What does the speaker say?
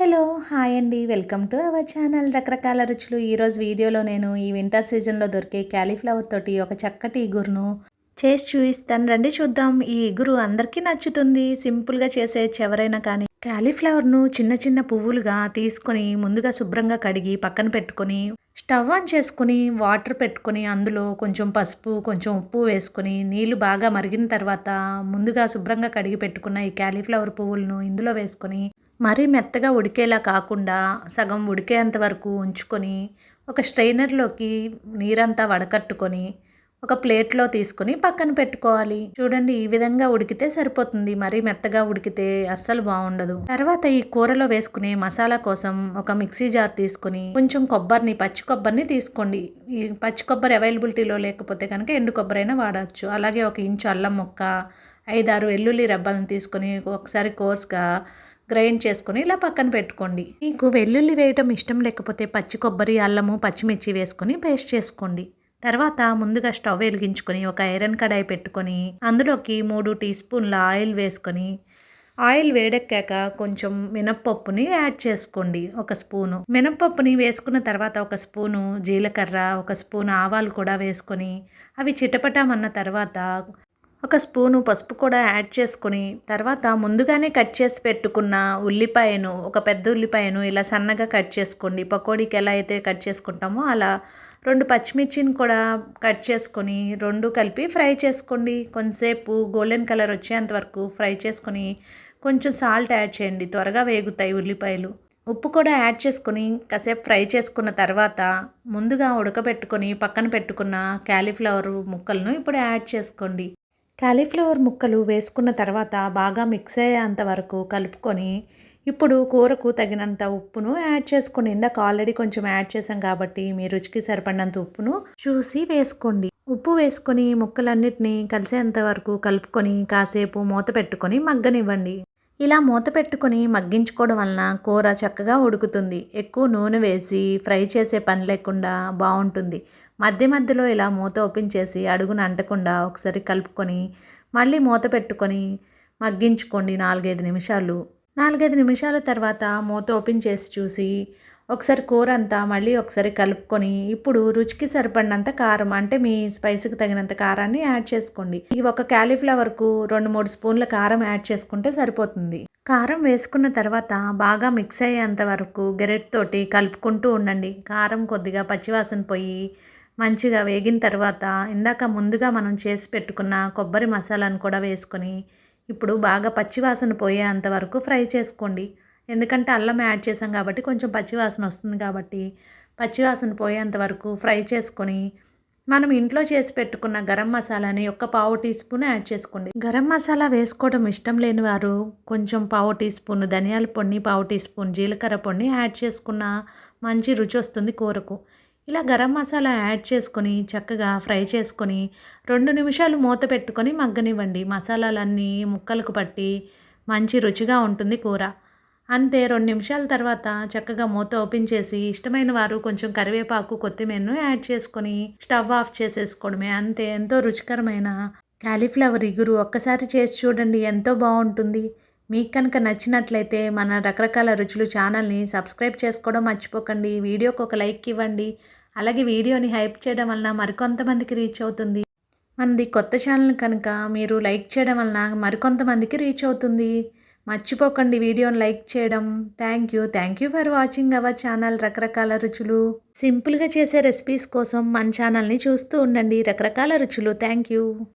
Hello hi అండి. Welcome to our channel. రకరకాల రుచులు. ఈరోజు వీడియోలో నేను ఈ వింటర్ సీజన్లో దొరికే క్యాలీఫ్లవర్ తోటి ఒక చక్కటి ఇగురును చేసి చూపిస్తాను. రండి చూద్దాం. ఈ ఇగురు అందరికీ నచ్చుతుంది. సింపుల్గా చేసే ఎవరైనా కానీ క్యాలీఫ్లవర్ను చిన్న చిన్న పువ్వులుగా తీసుకొని ముందుగా శుభ్రంగా కడిగి పక్కన పెట్టుకొని స్టవ్ ఆన్ చేసుకుని వాటర్ పెట్టుకొని అందులో కొంచెం పసుపు కొంచెం ఉప్పు వేసుకొని నీళ్ళు బాగా మరిగిన తర్వాత ముందుగా శుభ్రంగా కడిగి పెట్టుకున్న ఈ క్యాలీఫ్లవర్ పువ్వులను ఇందులో వేసుకొని మరీ మెత్తగా ఉడికేలా కాకుండా సగం ఉడికేంత వరకు ఉంచుకొని ఒక స్ట్రైనర్లోకి నీరంతా వడకట్టుకొని ఒక ప్లేట్లో తీసుకొని పక్కన పెట్టుకోవాలి. చూడండి ఈ విధంగా ఉడికితే సరిపోతుంది. మరీ మెత్తగా ఉడికితే అస్సలు బాగుండదు. తర్వాత ఈ కూరలో వేసుకునే మసాలా కోసం ఒక మిక్సీ జార్ తీసుకొని కొంచెం కొబ్బరిని పచ్చి కొబ్బరిని తీసుకోండి. ఈ పచ్చి కొబ్బరి అవైలబిలిటీలో లేకపోతే కనుక ఎండు కొబ్బరి అయినా వాడచ్చు. అలాగే ఒక ఇంచు అల్లం ముక్క ఐదారు వెల్లుల్లి రబ్బలను తీసుకొని ఒకసారి కోర్స్గా గ్రైండ్ చేసుకొని ఇలా పక్కన పెట్టుకోండి. మీకు వెల్లుల్లి వేయటం ఇష్టం లేకపోతే పచ్చి కొబ్బరి అల్లము పచ్చిమిర్చి వేసుకొని పేస్ట్ చేసుకోండి. తర్వాత ముందుగా స్టవ్ వెలిగించుకొని ఒక ఐరన్ కడాయి పెట్టుకొని అందులోకి మూడు టీ స్పూన్ల ఆయిల్ వేసుకొని ఆయిల్ వేడెక్కాక కొంచెం మినప్పప్పుని యాడ్ చేసుకోండి. ఒక స్పూను. మినప్పప్పుని వేసుకున్న తర్వాత ఒక స్పూను జీలకర్ర ఒక స్పూన్ ఆవాలు కూడా వేసుకొని అవి చిటపటమన్న తర్వాత ఒక స్పూను పసుపు కూడా యాడ్ చేసుకుని తర్వాత ముందుగానే కట్ చేసి పెట్టుకున్న ఉల్లిపాయను ఒక పెద్ద ఉల్లిపాయను ఇలా సన్నగా కట్ చేసుకోండి. పకోడీకి ఎలా అయితే కట్ చేసుకుంటామో అలా రెండు పచ్చిమిర్చిని కూడా కట్ చేసుకొని రెండు కలిపి ఫ్రై చేసుకోండి. కొంతసేపు గోల్డెన్ కలర్ వచ్చేంత వరకు ఫ్రై చేసుకొని కొంచెం సాల్ట్ యాడ్ చేయండి. త్వరగా వేగుతాయి ఉల్లిపాయలు. ఉప్పు కూడా యాడ్ చేసుకొని కాసేపు ఫ్రై చేసుకున్న తర్వాత ముందుగా ఉడకబెట్టుకొని పక్కన పెట్టుకున్న క్యాలీఫ్లవర్ ముక్కలను ఇప్పుడు యాడ్ చేసుకోండి. కాలీఫ్లవర్ ముక్కలు వేసుకున్న తర్వాత బాగా మిక్స్ అయ్యేంత వరకు కలుపుకొని ఇప్పుడు కూరకు తగినంత ఉప్పును యాడ్ చేసుకోండి ఇందాక ఆల్రెడీ కొంచెం యాడ్ చేసాం కాబట్టి మీ రుచికి సరిపడినంత ఉప్పును చూసి వేసుకోండి. ఉప్పు వేసుకొని ముక్కలన్నిటినీ కలిసేంత వరకు కలుపుకొని కాసేపు మూత పెట్టుకొని మగ్గనివ్వండి. ఇలా మూత పెట్టుకొని మగ్గించుకోవడం వలన కూర చక్కగా ఉడుకుతుంది. ఎక్కువ నూనె వేసి ఫ్రై చేసే పని లేకుండా బాగుంటుంది. మధ్య మధ్యలో ఇలా మూత ఓపెన్ చేసి అడుగున అంటకుండా ఒకసారి కలుపుకొని మళ్ళీ మూత పెట్టుకొని మగ్గించుకోండి నాలుగైదు నిమిషాలు. నాలుగైదు నిమిషాల తర్వాత మూత ఓపెన్ చేసి చూసి ఒకసారి కూర అంతా మళ్ళీ ఒకసారి కలుపుకొని ఇప్పుడు రుచికి సరిపడినంత కారం అంటే మీ స్పైస్కి తగినంత కారాన్ని యాడ్ చేసుకోండి. ఈ ఒక క్యాలీఫ్లవర్కు రెండు మూడు స్పూన్ల కారం యాడ్ చేసుకుంటే సరిపోతుంది. కారం వేసుకున్న తర్వాత బాగా మిక్స్ అయ్యేంత వరకు తోటి కలుపుకుంటూ ఉండండి. కారం కొద్దిగా పచ్చివాసన పోయి మంచిగా వేగిన తర్వాత ఇందాక ముందుగా మనం చేసి పెట్టుకున్న కొబ్బరి మసాలాను కూడా వేసుకొని ఇప్పుడు బాగా పచ్చివాసన పోయేంత వరకు ఫ్రై చేసుకోండి. ఎందుకంటే అల్లం యాడ్ చేసాం కాబట్టి కొంచెం పచ్చివాసన వస్తుంది కాబట్టి పచ్చివాసన పోయేంత వరకు ఫ్రై చేసుకొని మనం ఇంట్లో చేసి పెట్టుకున్న గరం మసాలాని ఒక పావు టీ స్పూన్ యాడ్ చేసుకోండి. గరం మసాలా వేసుకోవడం ఇష్టం లేని వారు కొంచెం పావు టీ స్పూన్ ధనియాల పొడిని పావు టీ స్పూన్ జీలకర్ర పొడిని యాడ్ చేసుకున్న మంచి రుచి వస్తుంది కూరకు. ఇలా గరం మసాలా యాడ్ చేసుకొని చక్కగా ఫ్రై చేసుకొని రెండు నిమిషాలు మూత పెట్టుకొని మగ్గనివ్వండి. మసాలాలన్నీ ముక్కలకు పట్టి మంచి రుచిగా ఉంటుంది కూర. అంతే రెండు నిమిషాల తర్వాత చక్కగా మూత ఓపెన్ చేసి ఇష్టమైన వారు కొంచెం కరివేపాకు కొత్తిమీరను యాడ్ చేసుకొని స్టవ్ ఆఫ్ చేసేసుకోవడమే. అంతే ఎంతో రుచికరమైన క్యాలీఫ్లవర్ ఇగురు. ఒక్కసారి చేసి చూడండి ఎంతో బాగుంటుంది. మీకు కనుక నచ్చినట్లయితే మన రకరకాల రుచులు ఛానల్ని సబ్స్క్రైబ్ చేసుకోవడం మర్చిపోకండి. వీడియోకి ఒక లైక్ ఇవ్వండి. అలాగే వీడియోని హైప్ చేయడం వలన మరికొంతమందికి రీచ్ అవుతుంది. మనది కొత్త ఛానల్ కనుక మీరు లైక్ చేయడం వలన మరికొంతమందికి రీచ్ అవుతుంది. మర్చిపోకండి వీడియోని లైక్ చేయడం. Thank you thank you for watching our channel రకరకాల రుచులు. సింపుల్గా చేసే రెసిపీస్ కోసం మన ఛానల్ని చూస్తూ ఉండండి. రకరకాల రుచులు. Thank you